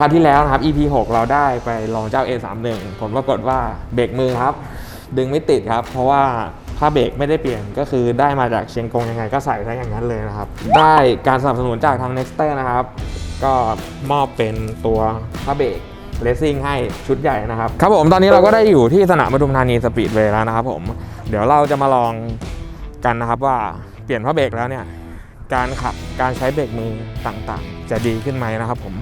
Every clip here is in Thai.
คราวที่แล้วนะครับ EP 6 เราได้ไปลองเจ้า A31 ผลปรากฏว่าเบรกมือครับ ดึงไม่ติดครับ เพราะว่าผ้าเบรกไม่ได้เปลี่ยนก็คือได้มาจากเชียงกงยังไงก็ใส่ได้อย่างนั้นเลยนะครับ ได้การสนับสนุนจากทาง Nexter นะครับ ก็มอบเป็นตัวผ้าเบรกเลสซิ่งให้ชุดใหญ่นะครับ ครับผมตอนนี้เราก็ได้อยู่ที่สนามปทุมธานีสปีดเวย์แล้วนะครับผมเดี๋ยวเราจะมาลองกันนะครับว่าเปลี่ยนผ้าเบรกแล้วเนี่ยการขับการใช้เบรกมือต่างๆ จะดีขึ้นไหมนะครับผม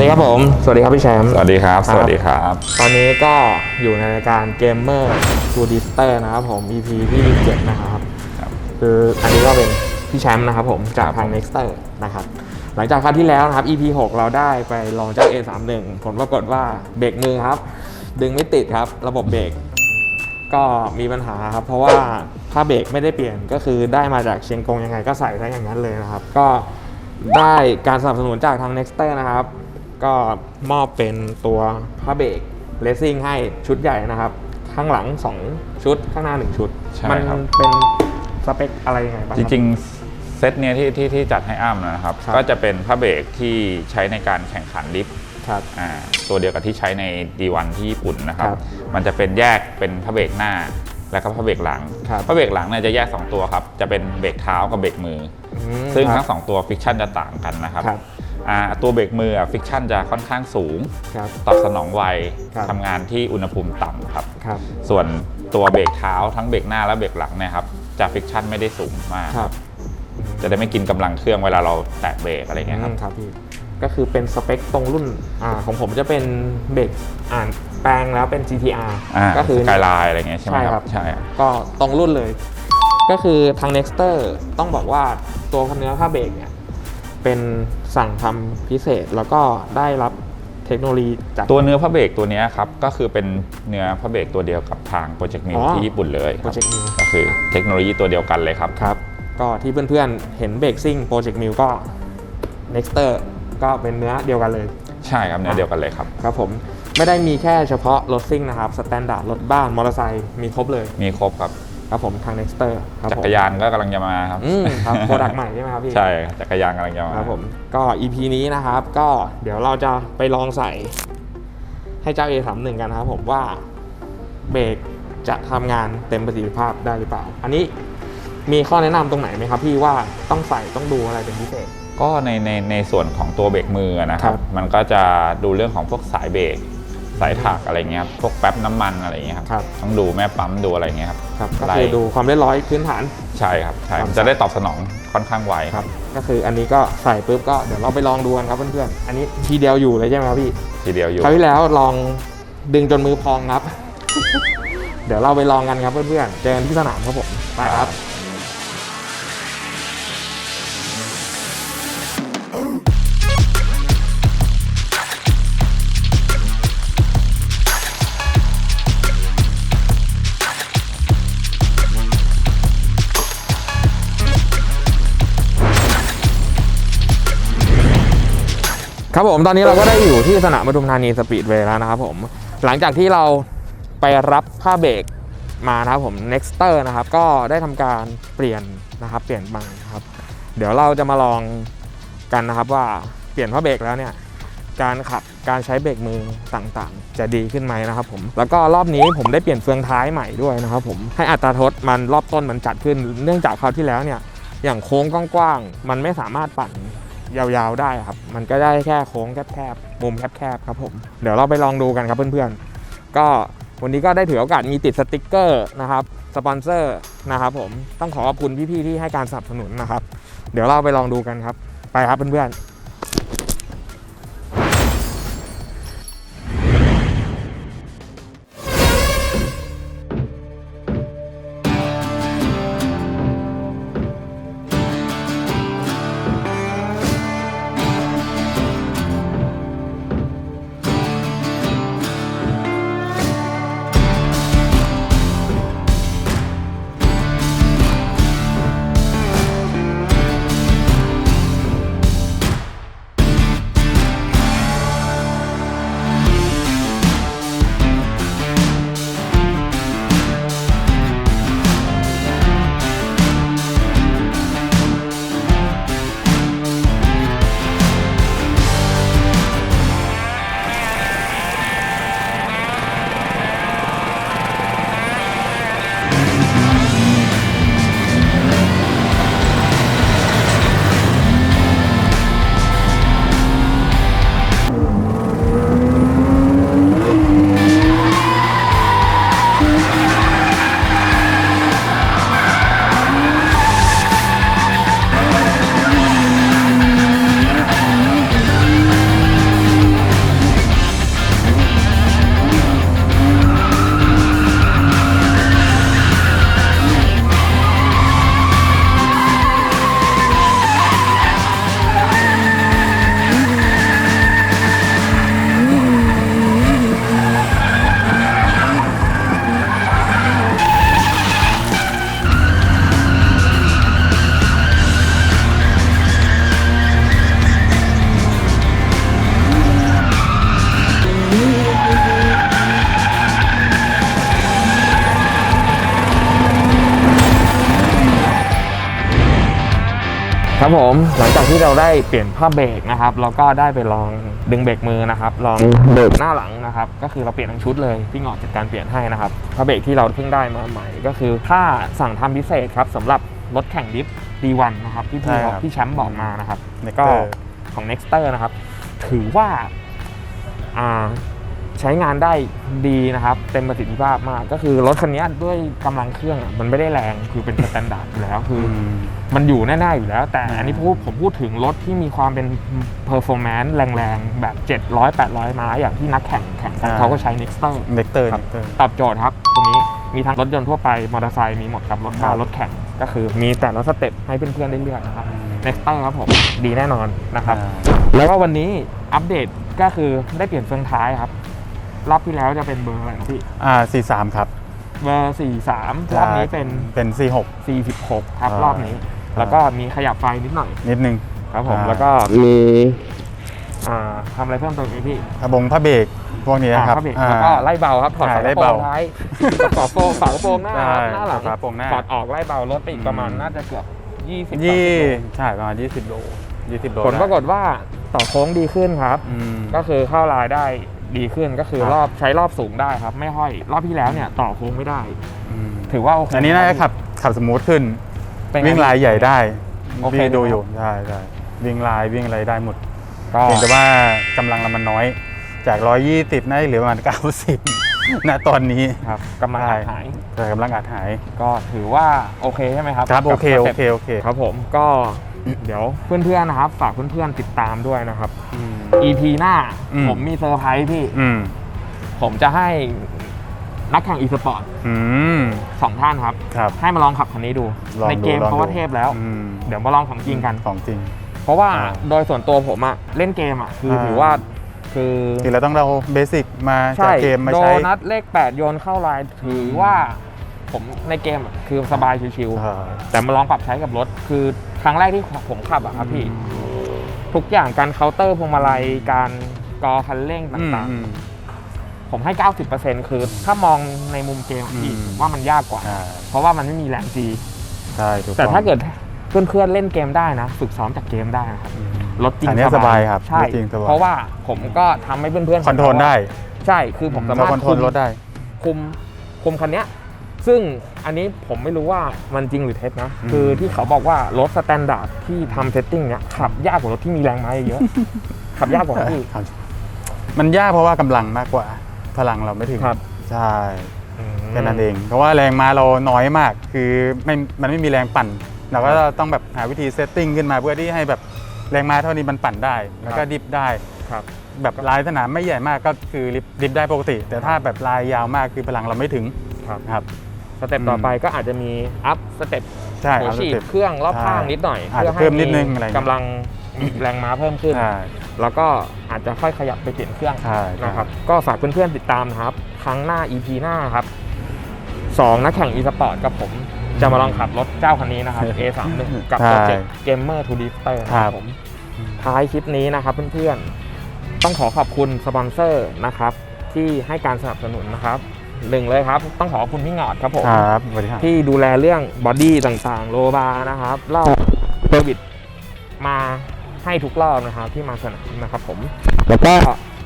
ดีครับผม สวัสดีครับพี่แชมป์สวัสดีครับครับ สวัสดีครับ ตอนนี้ก็อยู่ในรายการเกมเมอร์ทูดิสเตอร์นะครับผม EP ที่7นะครับครับคืออันนี้ก็เป็นพี่แชมป์นะครับผมจากทาง Nexter นะครับหลังจากคราวที่แล้วนะครับ EP 6 เราได้ไปลองเจ้า A31 ผลปรากฏว่าเบรกมือครับ ดึงไม่ติดครับ ระบบเบรกก็มีปัญหาครับ เพราะว่าผ้าเบรกไม่ได้เปลี่ยนก็คือได้มาจากเชียงกงยังไงก็ใส่ได้อย่างนั้นเลยนะครับ ก็ได้การสนับสนุนจากทาง Nexter นะครับ ก็มอบเป็นตัวผ้าเบรกเลสซิ่งให้ชุดใหญ่นะครับ ข้างหลัง 2 ชุดข้างหน้า 1 ชุด ใช่มัครับ เป็นสเปคอะไรยังไงบ้างจคบริงๆเซตเนี้ยที่ที่ที่จัดให้อ้ำนะครับ ครับ ก็จะเป็นผ้าเบรกที่ใช้ในการแข่งขันลิฟต์ครับ อ่าตัวเดียวกับที่ใช้ใน D1 ที่ญี่ปุ่นนะครับ ครับมันจะเป็นแยกเป็นผ้าเบรกหน้า แล้วก็ผ้าเบรกหลังครับ ผ้าเบรกหลังเนี่ยจะแยก2ตัวครับจะเป็นเบรกเท้ากับเบรกมืออือม ซึ่งคทั้รับงสองตัวฟิกชันจะต่างกันนะครับครับอ่าตัวเบรกมือฟิกชันจะค่อนข้างสูงครับตอบสนองไวครับทำงานที่อุณหภูมิต่ำครับครับส่วนตัวเบรกเท้าทั้งเบรกหน้าและเบรกหลังเนี่ยครับจะฟิกชันไม่ได้สูงมากครับจะได้ไม่กินกำลังเครื่องเวลาเราแตะเบรกอะไรเงี้ยครับอืมครับพี่ก็คือเป็นสเปคตรงรุ่นอ่าของผมจะเป็นเบรกอ่านแปลงแล้วเป็น GTR อ่าก็คือสกายไลน์อะไรเงี้ยใช่ไหมใช่คครัรับบใช่ครับก็ตรงรุ่นเลย ก็คือทาง Nexter ต้องบอกว่า ตัวเนื้อผ้าเบรกเนี่ยเป็นสั่งทำพิเศษแล้วก็ได้รับเทคโนโลยีจากตัวเนื้อพระเบรกตัวเนี้ยครับก็คือเป็นเนื้อพระเบรกตัวเดียวกับทางโปรเจกต์มิอ๋อที่ญี่ปุ่นเลยครับ Project Mill ก็คือเทคโนโลยีตัวเดียวกันเลยครับครับ ก็ที่เพื่อนๆเห็นเบรกซิ่งโปรเจกต์มิวก็ Nexter ก็เป็นเนื้อเดียวกันเลย ใช่ครับเนื้อเดียวกันเลยครับครับผมไม่ได้มีแค่เฉพาะรถซิ่งนะครับสแตนดาร์ดรถบ้านมอเตอร์ไซค์มีครบเลยมีครบครับ ครับผมทาง Nexter ครับจัผมกรยานก็กำลังจะมาครับอืมครับโปรดักต์ใหม่ใช่ไหมครับพี่ ใช่ครับจักรยานกำลังจะมาครับผมก็ EP นี้นะครับก็เดี๋ยวเราจะไปลองใส่ ให้เจ้า A31 กันนะครับผมว่าเบรกจะทำงานเต็มประสิทธิภาพได้หรือเปล่า อันนี้มีข้อแนะนำตรงไหนไหมครับพี่ว่าต้องใส่ต้องดูอะไรเป็นพิเศษ ก็ในในในส่วนของตัวเบรกมือนะครัครับ บ มันก็จะดูเรื่องของพวกสายเบรก สายถักอะไรเงี้ยครับพวกแป๊บน้ำมันอะไรเงี้ยครับครับ ต้องดูแม่ปั๊มดูอะไรเงี้ยครับ ครับก็ไล่คือดูความเรียบร้อยพื้นฐาน ใช่ครับใช่ครับมันจะได้ตอบสนองค่อนข้างไวครับ ก็คืออันนี้ก็ใส่ปุ๊บก็เดี๋ยวเราไปลองดูกันครับเพื่อนๆ อันนี้ทีเดียวอยู่เลยใช่ไหมครับพี่ ทีเดียวอยู่คราวที่แล้วลองดึงจนมือพองครับ เดี๋ยวเราไปลองกันครับเพื่อนๆ เจอกันที่สนามครับผม ไปครับ ครับผมตอนนี้เราก็ได้อยู่ที่สนามปทุมธานีสปีดเวย์แล้วนะครับผมหลังจากที่เราไปรับผ้าเบรกมานะครับผม Nexter นะครับก็ได้ทำการเปลี่ยนนะครับเปลี่ยนบังครับ เดี๋ยวเราจะมาลองกันนะครับว่าเปลี่ยนผ้าเบรกแล้วเนี่ยการขับการใช้เบรกมือต่างๆ จะดีขึ้นไหมนะครับผมแล้วก็รอบนี้ผมได้เปลี่ยนเฟืองท้ายใหม่ด้วยนะครับผมให้อัตราทดมันรอบต้นมันจัดขึ้น เนื่องจากคราวที่แล้วเนี่ยอย่างโค้งกว้างๆมันไม่สามารถปั่น ยาวๆได้ครับ มันก็ได้แค่โค้งแคบๆมุมแคบๆครับผมเดี๋ยวเราไปลองดูกันครับเพื่อนๆ ก็วันนี้ก็ได้ถือโอกาสมีติดสติกเกอร์นะครับสปอนเซอร์นะครับผมต้องขอขอบคุณพี่ๆที่ให้การสนับสนุนนะครับ เดี๋ยวเราไปลองดูกันครับ ไปครับเพื่อนๆ ครับผมหลังจากที่เราได้เปลี่ยนผ้าเบรกนะครับเราก็ได้ไปลองดึงเบรกมือนะครับลองเบรกหน้าหลังนะครับก็คือเราเปลี่ยนทั้งชุดเลยพี่หงอกจัดการเปลี่ยนให้นะครับผ้าเบรกที่เราเพิ่งได้มาใหม่ ก็คือถ้าสั่งทำพิเศษครับสำหรับรถแข่งดิฟดีวันนะครับที่พี่ใช่บคอรักบพี่แชมป์บอกมานะครับ Nectar ก็ของ Nexter นะครับ ถือว่าอ่า ใช้งานได้ดีนะครับ เต็มประสิทธิภาพมาก ก็คือรถคันนี้ด้วยกำลังเครื่องอะมันไม่ได้แรงคือเป็นสแตนดาร์ดอยู่แล้วคืออมมันอยู่แน่ๆอยู่แล้ว แต่อืมอันนี้พูดผมพูดถึงรถที่มีความเป็น performance แรงๆ แบบ 700 800 ม้าอย่างที่นักแข่งแข่งกันเขาก็ใช้ Nexter เนกเตอร์ครับเนกเตอร์ตอบโจทย์ครับตรงนี้มีทั้งรถยนต์ทั่วไปมอเตอร์ไซค์มีหมดครับรถครัคาบรถแข่งก็คือมีแต่ละสเต็ปให้เพื่อนๆได้เลือกนะครับ Nexter ครับผมดีแน่นอนนะครับอ่าแล้วก็วันนี้อัปเดตก็คือได้เปลี่ยนเฟืองท้ายครับ รอบที่แล้วจะเป็นเบอร์อะไรนะพี่อ่าสี่สามครับเบอร์43รอบนี้เป็นเป็นสี่หก46ครับอ่ารอบนี้ครับแล้วก็มีขยับไฟนิดหน่อย นิดนึงครับผมอ่าแล้วก็มีอ่าทำอะไรเพิ่มเติมอีกพี่ผ้าบงผ้าเบรกพวกนี้อ่าครับพระเบรกอ่าแล้วก็ไล่เบาครับถอดใช่ฝากไล่ระโปรเบางท้ายฝากระโปรงฝากระโปรงหน้าใช่หน้าหลังฝากระโปรงหน้าถอดออกไล่เบารถไปอีกประมาณอืมน่าจะเกือบ20ยี่30โลใช่ประมาณยี่สิบโลยี่สิบโลผลปรากฏว่าต่อโค้งดีขึ้นครับอืมก็คือเข้าลายได้ ดีขึ้นก็คือครับรอบใช้รอบสูงได้ครับ ไม่ห้อยรอบที่แล้วเนี่ยต่อโค้งไม่ได้อืมถือว่าโอเคอันนี้น่าจะขับขับสมูทขึ้น เป็นไวิ่งลายใหญ่ได้โอเค พี่ดูไหมอยู่ใช่ใช่วิ่งลายวิ่งอะไรได้หมดก็เพียงแต่ว่ากำลังเรามันน้อย จาก 120น่าจะเหลือประมาณ90ณตอนนี้ครับกำลังใช่หาย แต่กำลังอาจหายก็ถือว่าโอเคใช่ไหมครับครับโอเคกับโอสต็ปเคโอเค ครับผมก็ เดี๋ยวเพื่อนๆนะครับ ฝากเพื่อนๆติดตามด้วยนะครับอืม EP หน้า อืม ผมมีเซอร์ไพรส์พี่ อืมผมจะให้นักแข่งอีสปอร์ตอืมสองท่านครับ ครับ ให้มาลองขับคันนี้ดู ลองในดูเกมลองเพราะว่าดูเทพแล้ว อืมเดี๋ยวมาลองของจริงกัน ของจริง เพราะว่าอ่าโดยส่วนตัวผมอะเล่นเกมอะคืออา ถือว่าคือคือเราต้องเราเบสิกมาจาใช่กเกมมาโดใช้นัทเลข 8 โยนเข้าลายถือว่าผมในเกมอะคือสบายชิวอ่า ๆแต่มาลองปรับใช้กับรถ คือครั้งแรกที่ผมขับอะครับพี่ ทุกอย่างการเคาน์เตอร์พวงมาลัยการกอคันเร่งอืมต่างอืมๆผมให้ 90%คือถ้ามองในมุมเกมอะพี่อืมว่ามันยากกว่าอ่า เพราะว่ามันไม่มีแรงจีใช่ถูกแต่องถ้าเกิดเพื่อนๆเล่นเกมได้นะ ฝึกซ้อมจากเกมได้นะครับอืมรถจริงอันเนี้ยสบายครับใช่รถจริงสบายเพราะว่าผมก็ทำให้เพื่อนๆคอนโทรลได้ ใช่คือผมสามารถคอนโทรลรถได้ คุมคุมคันเนี้ย ซึ่งอันนี้ผมไม่รู้ว่ามันจริงหรือเท็จนะอืมคือที่เขาบอกว่ารถสแตนดาร์ดที่ทำเซตติ้งเนี้ยขับยากกว่ารถที่มีแรงม้าเยอะขับยากกว่าพี่ครับมันยากเพราะว่ากำลังมากกว่า พลังเราไม่ถึงครับ ใช่อืมแค่นั้นเอง เพราะว่าแรงม้าเราน้อยมาก คือไม่มันไม่มีแรงปั่นเราก็ต้องแบบหาวิธีเซตติ้งขึ้นมาเพื่อที่ให้แบบแรงม้าเท่านี้มันปั่นได้ แล้วก็ดิฟได้ ครับ แบบลายสนามไม่ใหญ่มากก็คือดิฟดิฟได้ปกติ แต่ถ้าแบบลายยาวมากคือพลังเราไม่ถึงครับ ครับ สเต็ปต่อไปก็อาจจะมีอัพสเต็ปใช่หัวเอาสฉีดเต็ปเครื่องรอบข้างใช่นิดหน่อยอาจจะให้เพิ่มนิดนึงอะไรอย่างเงี้ยกำลังมีแรงม้าเพิ่มขึ้นใช่แล้วก็อาจจะค่อยขยับไปเปลี่ยนเครื่องใช่นะครับ ก็ฝากเพื่อนๆติดตามนะครับ ครั้งหน้า EP หน้าครับสองนักแข่ง e-sport กับผมจะมาลองขับรถเจ้าคันนี้นะครับ A31 กับโปรเจกต์ Gamer to Drifter นะครับผมท้ายคลิปนี้นะครับเพื่อนๆ ต้องขอขอบคุณสปอนเซอร์นะครับ ที่ให้การสนับสนุนนะครับ หนึ่งเลยครับ ต้องขอขอบคุณพี่หงอดครับผมครับสวัสดีครับที่ดูแลเรื่องบอดี้ต่างๆ โลบาร์นะครับรอบเซอร์วิสมาให้ทุกรอบนะครับที่มาสนามนะครับผม แล้วก็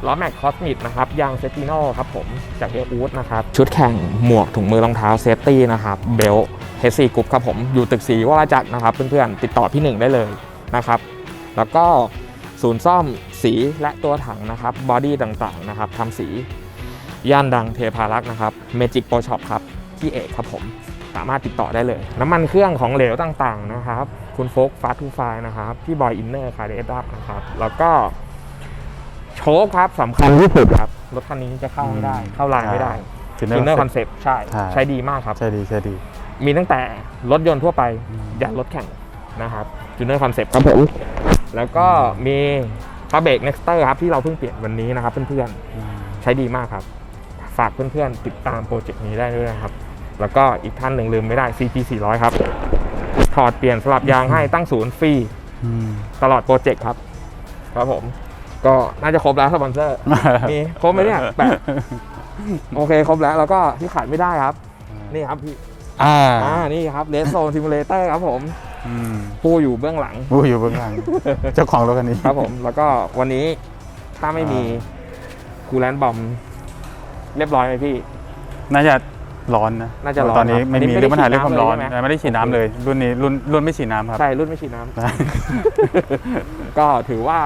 ล้อแม็กคอสมิดนะครับยางเซติโนครับผมจากเออูดนะครับ ชุดแข่งหมวกถุงมือรองเท้าเซฟตี้นะครับเบลเฮซีกรุ๊ปครับผม อยู่ตึกสีวราจักรนะครับ เพื่อนๆ ติดต่อพี่หนึ่งได้เลยนะครับ แล้วก็ศูนย์ซ่อมสีและตัวถังนะครับบอดี้ต่างๆนะครับทำสี ย่านดังเทพารักษ์นะครับเมจิกโปรช็อปครับที่เอกครับผมสามารถติดต่อได้เลย น้ำมันเครื่องของเหลวต่างๆนะครับ คุณโฟกฟาสทูไฟนะครับพี่บอยอินเนอร์คาร์เดอัพนะครับ แล้วก็ โชคครับสำคัญที่สุดครับ รถคันนี้จะเข้าไม่ได้ เข้าลายไม่ได้ฟินอินเนอร์เนคออนร์เซปต์ใช่ใช่ ใช้ดีมากครับ ใช่ดีใช่ดี มีตั้งแต่รถยนต์ทั่วไปอืมยันรถแข่งนะครับจูเนอร์คอนเซปต์ครับผม แล้วก็มีพาเบรกเน็กสเตอร์ครับที่เราเพิ่งเปลี่ยนวันนี้นะครับเพื่อนๆใช้ดีมากครับ ฝากเพื่อนๆติดตามโปรเจกต์นี้ได้ด้วยนะครับ แล้วก็อีกท่านหนึ่งลืมไม่ได้ CP 400ครับ ถอดเปลี่ยนสลับยางให้ตั้งศูนย์ฟรีอืมตลอดโปรเจกต์ครับ ครับผม ก็น่าจะครบแล้วสปอนเซอร์มีครบไหมเนี่ยแปดโอเคครบแล้วแล้วก็ที่ขาดไม่ได้ครับ นี่ครับพี่อ่าอ่านี่ครับเลสโซนซิมูเลเตอร์ครับผมอืมผู้อยู่เบื้องหลังผู้อยู่เบื้องหลัง เจ้าของรถคันนี้ครับผม แล้วก็วันนี้ถ้าไม่มีคูลแลนบอม เรียบร้อยไหมพี่ น่าจะร้อนนะน่าจะร้อนตอนนี้ครับไม่อันนี้มีไม่ได้เรื่องปัญหาเรื่องความร้อนฉีดน้ำเลยใช่ไหม ไม่ได้ฉีดน้ำเลย รุ่นนี้รุ่นรุ่นไม่ฉีดน้ำครับ ใช่รุ่นไม่ฉีดน้ำใช่ก็ถือว่า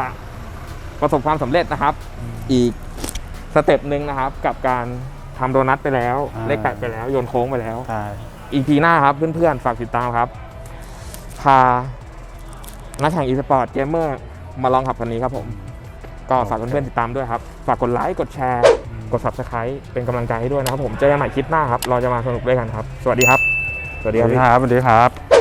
ประสบความสำเร็จนะครับ อีกสเต็ปหนึ่งนะครับ กับการทำโดนัทไปแล้ว อ่า เลขแปดไปแล้ว โยนโค้งไปแล้ว ใช่ อีพีหน้าครับ เพื่อนๆ ฝากติดตามครับ พา นักแข่งอีสปอร์ตเกมเมอร์มาลองขับคันนี้ครับผม ก็ฝากเพื่อนๆติดตามด้วยครับ ฝากกดไลค์กดแชร์ กด subscribe เป็นกำลังใจให้ด้วยนะครับผมเจอกันใหม่คลิปหน้าครับ เราจะมาสนุกด้วยกันครับ สวัสดีครับ สวัสสดีควัรับสดีครับ สวัสดีครับ